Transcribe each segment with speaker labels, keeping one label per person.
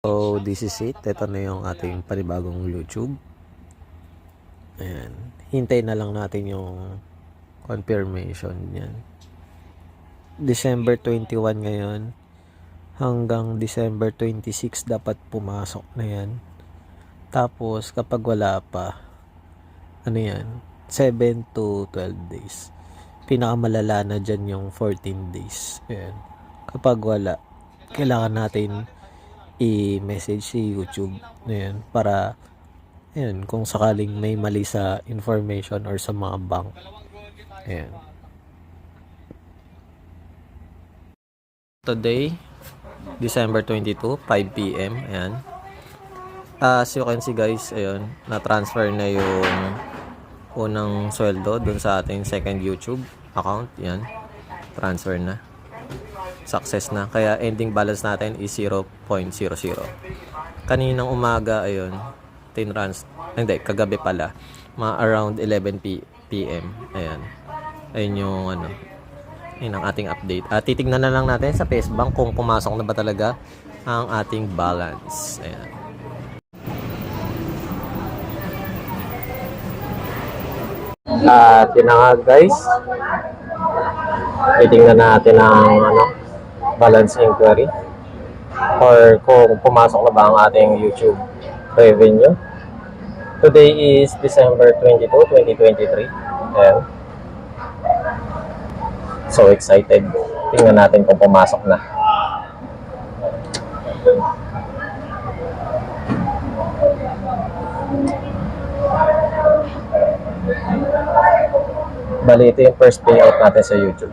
Speaker 1: So, this is it. Ito na yung ating panibagong YouTube. Ayan. Hintay na lang natin yung confirmation niyan. December 21 ngayon. Hanggang December 26 dapat pumasok na yan. Tapos, kapag wala pa, ano yan, 7 to 12 days. Pinakamalala na dyan yung 14 days. Ayan. Kapag wala, kailangan natin i-message si YouTube na yan para ayan, kung sakaling may mali sa information or sa mga bank. Ayan. Today, December 22, 5 p.m. Ayan. As you can see guys, ayun, na-transfer na yung unang sweldo dun sa ating second YouTube account. Yan. Transfer na success na. Kaya ending balance natin is 0.00. Kaninang umaga, ayun, tinrans, hindi, kagabi pala, mga around 11 p- p.m. Ayan. Ayun yung ano, yun ang ating update. At titignan na lang natin sa Facebook kung pumasok na ba talaga ang ating balance. Ayan. At yun na nga guys. Titingnan natin ang ano, balance inquiry or kung pumasok na ba ang ating YouTube revenue. Today is December 22, 2023. Ayan. So excited. Tingnan natin kung pumasok na. Bali, ito yung first payout natin sa YouTube.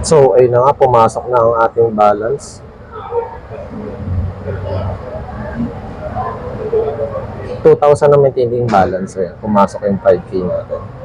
Speaker 1: So, ayun na nga, pumasok na ang ating balance. $2,000 na maintaining balance. Ayan, pumasok yung 5K natin.